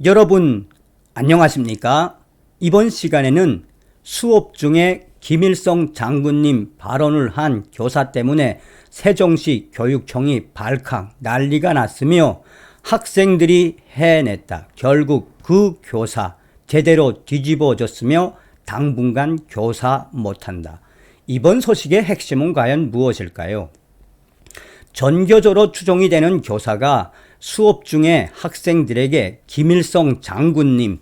여러분 안녕하십니까? 이번 시간에는 수업 중에 김일성 장군님 발언을 한 교사 때문에 세종시 교육청이 발칵 난리가 났으며 학생들이 해냈다. 결국 그 교사 제대로 뒤집어졌으며 당분간 교사 못한다. 이번 소식의 핵심은 과연 무엇일까요? 전교조로 추정이 되는 교사가 수업 중에 학생들에게 김일성 장군님,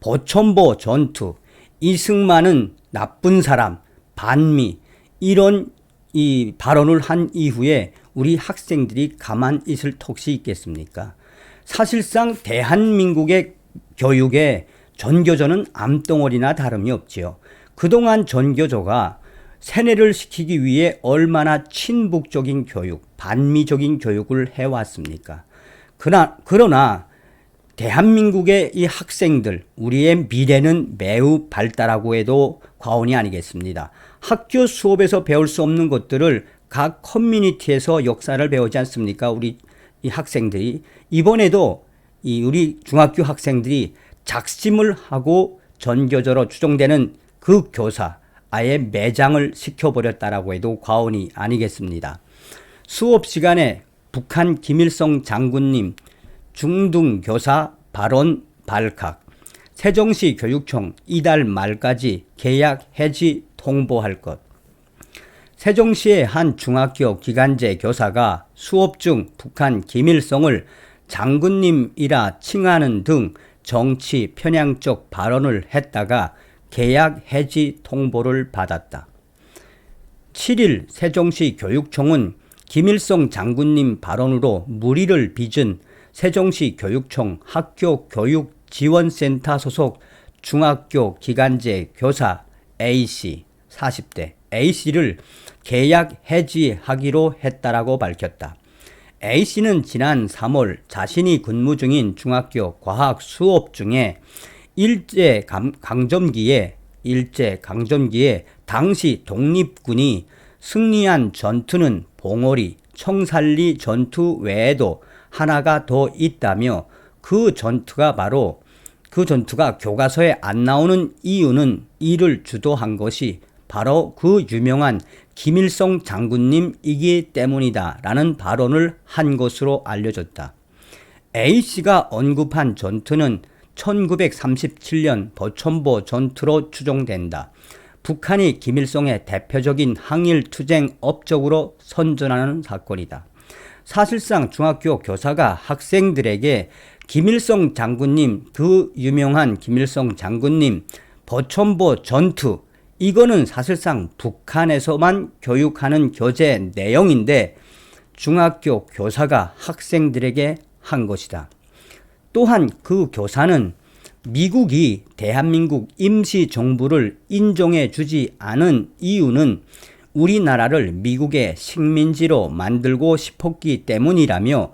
보천보 전투, 이승만은 나쁜 사람, 반미 이런 이 발언을 한 이후에 우리 학생들이 가만 있을 턱이 있겠습니까? 사실상 대한민국의 교육에 전교조는 암덩어리나 다름이 없지요. 그동안 전교조가 세뇌를 시키기 위해 얼마나 친북적인 교육, 반미적인 교육을 해왔습니까? 그러나, 그러나 대한민국의 이 학생들, 우리의 미래는 매우 발달하고 해도 과언이 아니겠습니다. 학교 수업에서 배울 수 없는 것들을 각 커뮤니티에서 역사를 배우지 않습니까? 우리 이 학생들이 이번에도 이 우리 중학교 학생들이 작심을 하고 전교조로 추정되는 그 교사 아예 매장을 시켜버렸다라고 해도 과언이 아니겠습니다. 수업 시간에 북한 김일성 장군님 중등 교사 발언 발칵 세종시 교육청 이달 말까지 계약 해지 통보할 것 세종시의 한 중학교 기간제 교사가 수업 중 북한 김일성을 장군님이라 칭하는 등 정치 편향적 발언을 했다가 계약 해지 통보를 받았다. 7일 세종시 교육청은 김일성 장군님 발언으로 무리를 빚은 세종시 교육청 학교 교육 지원센터 소속 중학교 기간제 교사 A씨 40대 A씨를 계약 해지하기로 했다라고 밝혔다. A씨는 지난 3월 자신이 근무 중인 중학교 과학 수업 중에 일제 강점기에 일제 강점기에 당시 독립군이 승리한 전투는 봉오리, 청살리 전투 외에도 하나가 더 있다며 그 전투가 바로 그 전투가 교과서에 안 나오는 이유는 이를 주도한 것이 바로 그 유명한 김일성 장군님이기 때문이다 라는 발언을 한 것으로 알려졌다. A씨가 언급한 전투는 1937년 버천보 전투로 추정된다. 북한이 김일성의 대표적인 항일 투쟁 업적으로 선전하는 사건이다. 사실상 중학교 교사가 학생들에게 김일성 장군님, 그 유명한 김일성 장군님, 버천보 전투, 이거는 사실상 북한에서만 교육하는 교재 내용인데 중학교 교사가 학생들에게 한 것이다. 또한 그 교사는 미국이 대한민국 임시정부를 인정해 주지 않은 이유는 우리나라를 미국의 식민지로 만들고 싶었기 때문이라며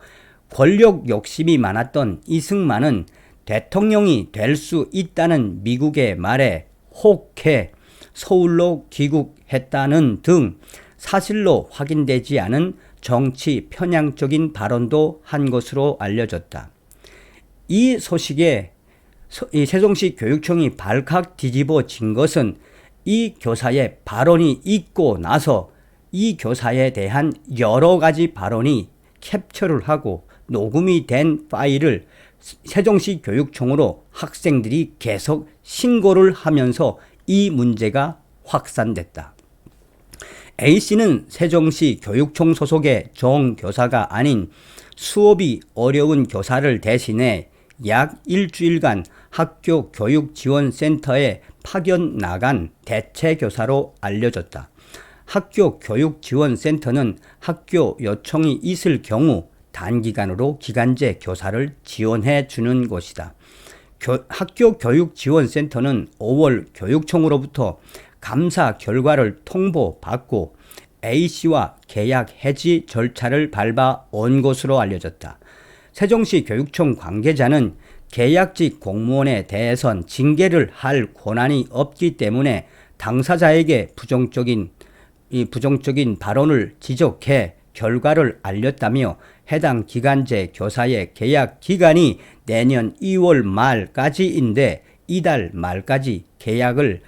권력 욕심이 많았던 이승만은 대통령이 될 수 있다는 미국의 말에 혹해 서울로 귀국했다는 등 사실로 확인되지 않은 정치 편향적인 발언도 한 것으로 알려졌다. 이 소식에 이 세종시 교육청이 발칵 뒤집어진 것은 이 교사의 발언이 있고 나서 이 교사에 대한 여러 가지 발언이 캡처를 하고 녹음이 된 파일을 세종시 교육청으로 학생들이 계속 신고를 하면서 이 문제가 확산됐다. A씨는 세종시 교육청 소속의 정교사가 아닌 수업이 어려운 교사를 대신해 약 일주일간 학교 교육지원센터에 파견 나간 대체교사로 알려졌다. 학교 교육지원센터는 학교 요청이 있을 경우 단기간으로 기간제 교사를 지원해 주는 곳이다. 교, 학교 교육지원센터는 5월 교육청으로부터 감사 결과를 통보받고 A씨와 계약 해지 절차를 밟아 온 것으로 알려졌다. 세종시 교육청 관계자는 계약직 공무원에 대해선 징계를 할 권한이 없기 때문에 당사자에게 부정적인 이 부정적인 발언을 지적해 결과를 알렸다며 해당 기간제 교사의 계약 기간이 내년 2월 말까지인데 이달 말까지 계약을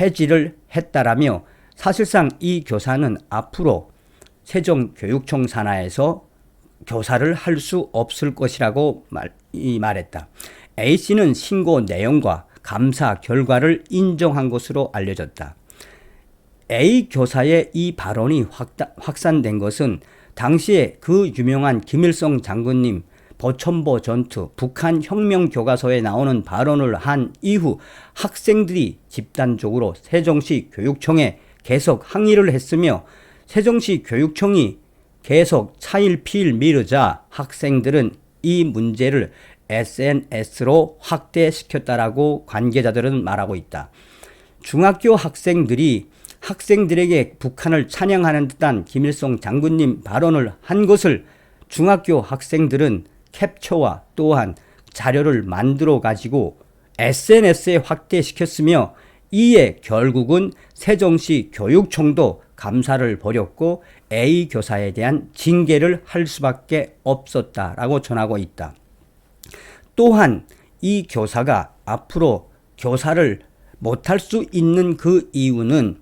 해지를 했다라며 사실상 이 교사는 앞으로 세종교육청 산하에서 교사를 할 수 없을 것이라고 말, 이 말했다. A씨는 신고 내용과 감사 결과를 인정한 것으로 알려졌다. A 교사의 이 발언이 확다, 확산된 것은 당시에 그 유명한 김일성 장군님 버천보 전투 북한 혁명 교과서에 나오는 발언을 한 이후 학생들이 집단적으로 세종시 교육청에 계속 항의를 했으며 세종시 교육청이 계속 차일피일 미루자 학생들은 이 문제를 SNS로 확대시켰다라고 관계자들은 말하고 있다. 중학교 학생들이 학생들에게 북한을 찬양하는 듯한 김일성 장군님 발언을 한 것을 중학교 학생들은 캡처와 또한 자료를 만들어 가지고 SNS에 확대시켰으며 이에 결국은 세종시 교육청도 감사를 벌였고 A 교사에 대한 징계를 할 수밖에 없었다라고 전하고 있다. 또한 이 교사가 앞으로 교사를 못할 수 있는 그 이유는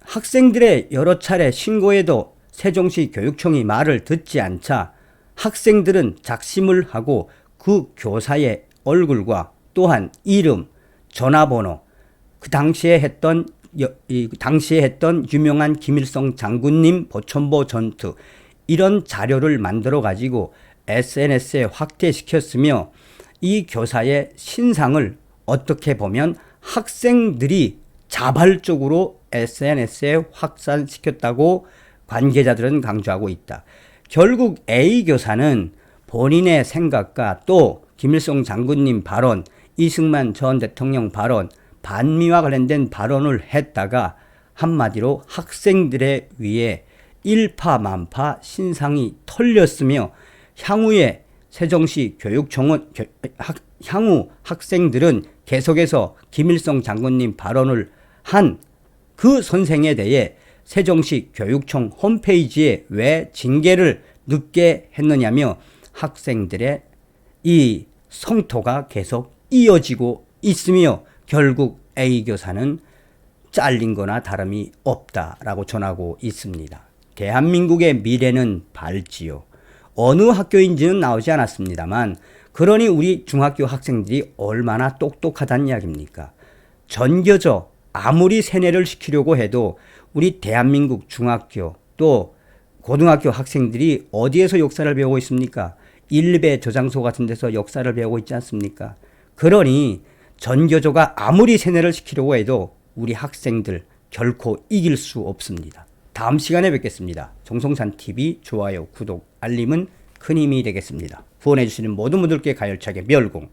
학생들의 여러 차례 신고에도 세종시 교육청이 말을 듣지 않자 학생들은 작심을 하고 그 교사의 얼굴과 또한 이름, 전화번호, 그 당시에 했던 당시에 했던 유명한 김일성 장군님 보천보 전투 이런 자료를 만들어 가지고 SNS에 확대시켰으며 이 교사의 신상을 어떻게 보면 학생들이 자발적으로 SNS에 확산시켰다고 관계자들은 강조하고 있다. 결국 A 교사는 본인의 생각과 또 김일성 장군님 발언, 이승만 전 대통령 발언, 반미와 관련된 발언을 했다가 한마디로 학생들에 의해 일파만파 신상이 털렸으며 향후에 세종시 교육청은 학, 향후 학생들은 계속해서 김일성 장군님 발언을 한 그 선생에 대해 세종시 교육청 홈페이지에 왜 징계를 늦게 했느냐며 학생들의 이 성토가 계속 이어지고 있으며 결국 A 교사는 잘린 거나 다름이 없다라고 전하고 있습니다. 대한민국의 미래는 밝지요. 어느 학교인지는 나오지 않았습니다만 그러니 우리 중학교 학생들이 얼마나 똑똑하다는 이야기입니까? 전교조 아무리 세뇌를 시키려고 해도 우리 대한민국 중학교 또 고등학교 학생들이 어디에서 역사를 배우고 있습니까? 일베 저장소 같은 데서 역사를 배우고 있지 않습니까? 그러니 전교조가 아무리 세뇌를 시키려고 해도 우리 학생들 결코 이길 수 없습니다. 다음 시간에 뵙겠습니다. 정성산 TV 좋아요, 구독, 알림은 큰 힘이 되겠습니다. 후원해주시는 모든 분들께 가열차게 멸공